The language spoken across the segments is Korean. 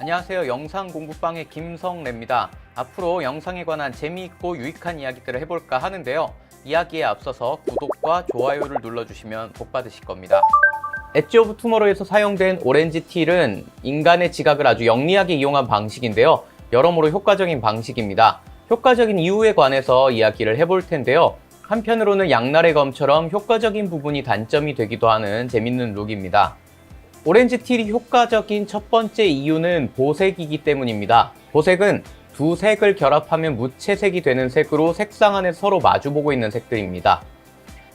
안녕하세요. 영상 공부방의 김성래입니다. 앞으로 영상에 관한 재미있고 유익한 이야기들을 해볼까 하는데요. 이야기에 앞서서 구독과 좋아요를 눌러주시면 복 받으실 겁니다. 엣지 오브 투모로우에서 사용된 오렌지 틸은 인간의 지각을 아주 영리하게 이용한 방식인데요. 여러모로 효과적인 방식입니다. 효과적인 이유에 관해서 이야기를 해볼 텐데요. 한편으로는 양날의 검처럼 효과적인 부분이 단점이 되기도 하는 재밌는 룩입니다. 오렌지 틸이 효과적인 첫 번째 이유는 보색이기 때문입니다. 보색은 두 색을 결합하면 무채색이 되는 색으로 색상 안에 서로 마주보고 있는 색들입니다.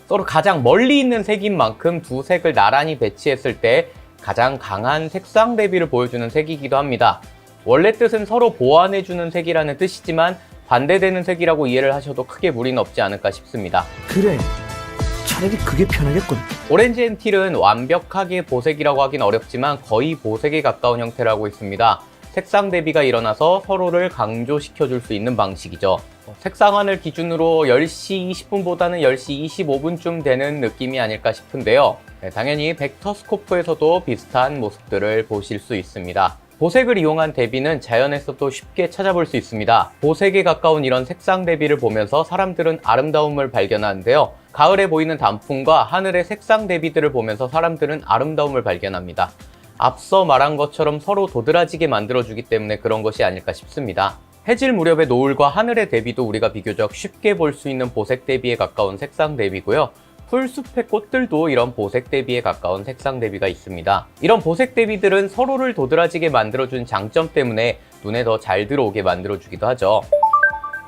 서로 가장 멀리 있는 색인 만큼 두 색을 나란히 배치했을 때 가장 강한 색상 대비를 보여주는 색이기도 합니다. 원래 뜻은 서로 보완해주는 색이라는 뜻이지만 반대되는 색이라고 이해를 하셔도 크게 무리는 없지 않을까 싶습니다. 그래 차라리 그게 편하겠군 오렌지 앤 틸은 완벽하게 보색이라고 하긴 어렵지만 거의 보색에 가까운 형태를 하고 있습니다. 색상 대비가 일어나서 서로를 강조시켜 줄 수 있는 방식이죠. 색상환을 기준으로 10시 20분보다는 10시 25분쯤 되는 느낌이 아닐까 싶은데요. 네, 당연히 벡터스코프에서도 비슷한 모습들을 보실 수 있습니다. 보색을 이용한 대비는 자연에서도 쉽게 찾아볼 수 있습니다. 보색에 가까운 이런 색상 대비를 보면서 사람들은 아름다움을 발견하는데요. 가을에 보이는 단풍과 하늘의 색상 대비들을 보면서 사람들은 아름다움을 발견합니다. 앞서 말한 것처럼 서로 도드라지게 만들어주기 때문에 그런 것이 아닐까 싶습니다. 해질 무렵의 노을과 하늘의 대비도 우리가 비교적 쉽게 볼 수 있는 보색 대비에 가까운 색상 대비고요. 풀숲의 꽃들도 이런 보색 대비에 가까운 색상 대비가 있습니다. 이런 보색 대비들은 서로를 도드라지게 만들어준 장점 때문에 눈에 더 잘 들어오게 만들어주기도 하죠.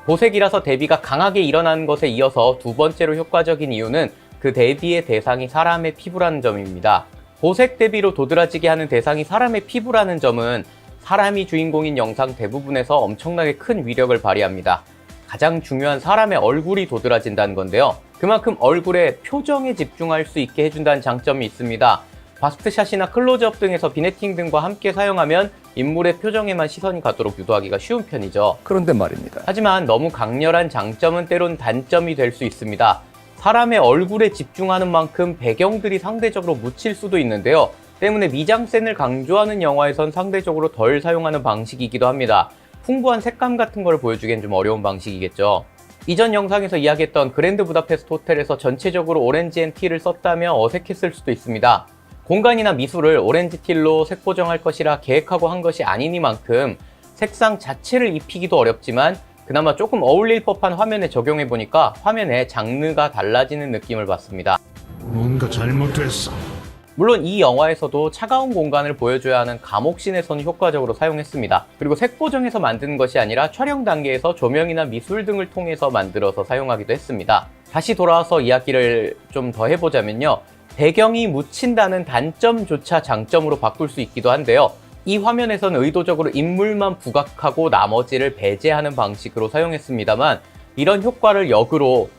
보색이라서 대비가 강하게 일어나는 것에 이어서 두 번째로 효과적인 이유는 그 대비의 대상이 사람의 피부라는 점입니다. 보색 대비로 도드라지게 하는 대상이 사람의 피부라는 점은 사람이 주인공인 영상 대부분에서 엄청나게 큰 위력을 발휘합니다. 가장 중요한 사람의 얼굴이 도드라진다는 건데요. 그만큼 얼굴에 표정에 집중할 수 있게 해준다는 장점이 있습니다. 바스트샷이나 클로즈업 등에서 비네팅 등과 함께 사용하면 인물의 표정에만 시선이 가도록 유도하기가 쉬운 편이죠. 그런데 말입니다 하지만 너무 강렬한 장점은 때론 단점이 될 수 있습니다. 사람의 얼굴에 집중하는 만큼 배경들이 상대적으로 묻힐 수도 있는데요. 때문에 미장센을 강조하는 영화에선 상대적으로 덜 사용하는 방식이기도 합니다. 풍부한 색감 같은 걸 보여주기엔 좀 어려운 방식이겠죠. 이전 영상에서 이야기했던 그랜드 부다페스트 호텔에서 전체적으로 오렌지 앤 티를 썼다면 어색했을 수도 있습니다. 공간이나 미술을 오렌지 틸로 색 보정할 것이라 계획하고 한 것이 아니니만큼 색상 자체를 입히기도 어렵지만 그나마 조금 어울릴 법한 화면에 적용해 보니까 화면의 장르가 달라지는 느낌을 받습니다. 뭔가 잘못됐어. 물론 이 영화에서도 차가운 공간을 보여줘야 하는 감옥신에서는 효과적으로 사용했습니다. 그리고 색 보정해서 만드는 것이 아니라 촬영 단계에서 조명이나 미술 등을 통해서 만들어서 사용하기도 했습니다. 다시 돌아와서 이야기를 좀 더 해보자면요. 배경이 묻힌다는 단점조차 장점으로 바꿀 수 있기도 한데요. 이 화면에서는 의도적으로 인물만 부각하고 나머지를 배제하는 방식으로 사용했습니다만 이런 효과를 역으로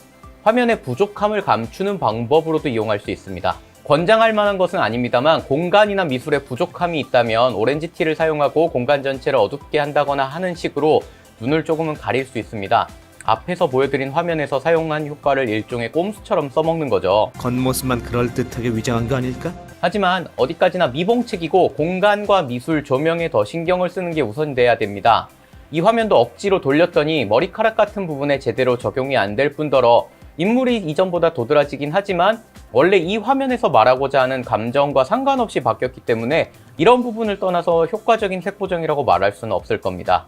화면의 부족함을 감추는 방법으로도 이용할 수 있습니다. 권장할 만한 것은 아닙니다만 공간이나 미술에 부족함이 있다면 오렌지 티를 사용하고 공간 전체를 어둡게 한다거나 하는 식으로 눈을 조금은 가릴 수 있습니다. 앞에서 보여드린 화면에서 사용한 효과를 일종의 꼼수처럼 써먹는 거죠. 겉모습만 그럴듯하게 위장한 거 아닐까? 하지만 어디까지나 미봉책이고 공간과 미술 조명에 더 신경을 쓰는 게 우선돼야 됩니다. 이 화면도 억지로 돌렸더니 머리카락 같은 부분에 제대로 적용이 안 될 뿐더러 인물이 이전보다 도드라지긴 하지만 원래 이 화면에서 말하고자 하는 감정과 상관없이 바뀌었기 때문에 이런 부분을 떠나서 효과적인 색 보정이라고 말할 수는 없을 겁니다.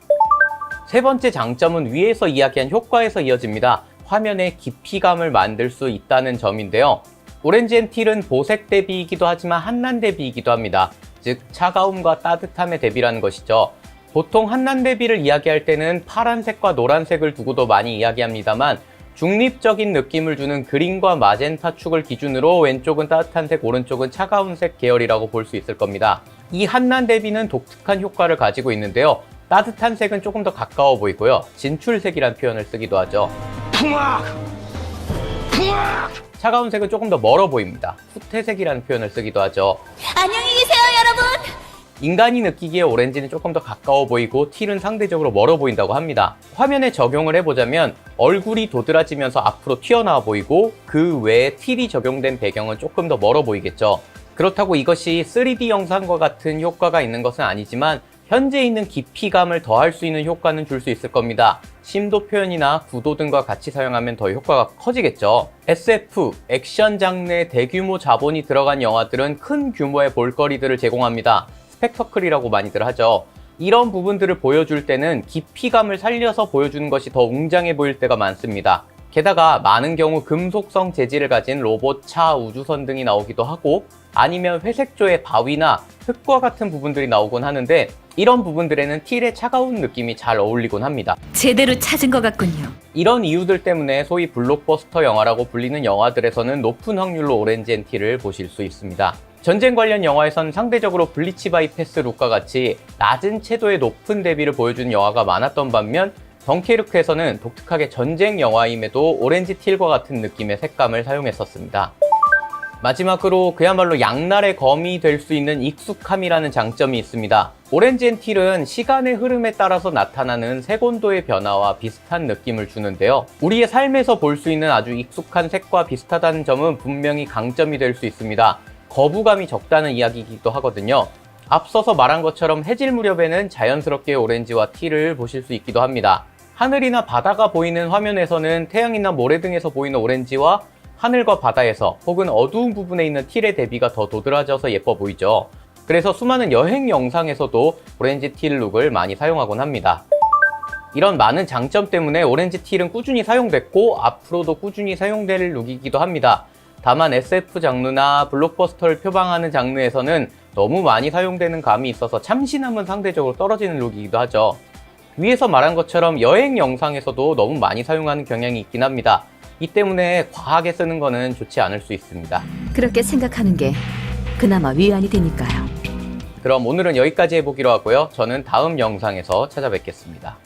세 번째 장점은 위에서 이야기한 효과에서 이어집니다. 화면의 깊이감을 만들 수 있다는 점인데요. 오렌지 앤 틸은 보색 대비이기도 하지만 한난 대비이기도 합니다. 즉 차가움과 따뜻함의 대비라는 것이죠. 보통 한난 대비를 이야기할 때는 파란색과 노란색을 두고도 많이 이야기합니다만 중립적인 느낌을 주는 그린과 마젠타 축을 기준으로 왼쪽은 따뜻한 색, 오른쪽은 차가운 색 계열이라고 볼 수 있을 겁니다. 이 한난 대비는 독특한 효과를 가지고 있는데요. 따뜻한 색은 조금 더 가까워 보이고요. 진출색이란 표현을 쓰기도 하죠. 풍악! 풍악! 차가운 색은 조금 더 멀어 보입니다. 후퇴색이라는 표현을 쓰기도 하죠. 안녕히 계세요, 여러분. 인간이 느끼기에 오렌지는 조금 더 가까워 보이고 틸은 상대적으로 멀어 보인다고 합니다. 화면에 적용을 해보자면 얼굴이 도드라지면서 앞으로 튀어나와 보이고 그 외에 틸이 적용된 배경은 조금 더 멀어 보이겠죠. 그렇다고 이것이 3D 영상과 같은 효과가 있는 것은 아니지만 현재 있는 깊이감을 더할 수 있는 효과는 줄 수 있을 겁니다. 심도 표현이나 구도 등과 같이 사용하면 더 효과가 커지겠죠. SF, 액션 장르의 대규모 자본이 들어간 영화들은 큰 규모의 볼거리들을 제공합니다. 스펙터클이라고 많이들 하죠. 이런 부분들을 보여줄 때는 깊이감을 살려서 보여주는 것이 더 웅장해 보일 때가 많습니다. 게다가 많은 경우 금속성 재질을 가진 로봇, 차, 우주선 등이 나오기도 하고 아니면 회색조의 바위나 흙과 같은 부분들이 나오곤 하는데 이런 부분들에는 틸의 차가운 느낌이 잘 어울리곤 합니다. 제대로 찾은 것 같군요. 이런 이유들 때문에 소위 블록버스터 영화라고 불리는 영화들에서는 높은 확률로 오렌지 앤 틸을 보실 수 있습니다. 전쟁 관련 영화에선 상대적으로 블리치 바이 패스 룩과 같이 낮은 채도의 높은 대비를 보여주는 영화가 많았던 반면 덩케르크에서는 독특하게 전쟁 영화임에도 오렌지 틸과 같은 느낌의 색감을 사용했었습니다. 마지막으로 그야말로 양날의 검이 될 수 있는 익숙함이라는 장점이 있습니다. 오렌지 앤 틸은 시간의 흐름에 따라서 나타나는 색온도의 변화와 비슷한 느낌을 주는데요. 우리의 삶에서 볼 수 있는 아주 익숙한 색과 비슷하다는 점은 분명히 강점이 될 수 있습니다. 거부감이 적다는 이야기이기도 하거든요. 앞서서 말한 것처럼 해질 무렵에는 자연스럽게 오렌지와 틸을 보실 수 있기도 합니다. 하늘이나 바다가 보이는 화면에서는 태양이나 모래 등에서 보이는 오렌지와 하늘과 바다에서 혹은 어두운 부분에 있는 틸의 대비가 더 도드라져서 예뻐 보이죠. 그래서 수많은 여행 영상에서도 오렌지 틸 룩을 많이 사용하곤 합니다. 이런 많은 장점 때문에 오렌지 틸은 꾸준히 사용됐고 앞으로도 꾸준히 사용될 룩이기도 합니다. 다만 SF 장르나 블록버스터를 표방하는 장르에서는 너무 많이 사용되는 감이 있어서 참신함은 상대적으로 떨어지는 룩이기도 하죠. 위에서 말한 것처럼 여행 영상에서도 너무 많이 사용하는 경향이 있긴 합니다. 이 때문에 과하게 쓰는 거는 좋지 않을 수 있습니다. 그렇게 생각하는 게 그나마 위안이 되니까요. 그럼 오늘은 여기까지 해보기로 하고요. 저는 다음 영상에서 찾아뵙겠습니다.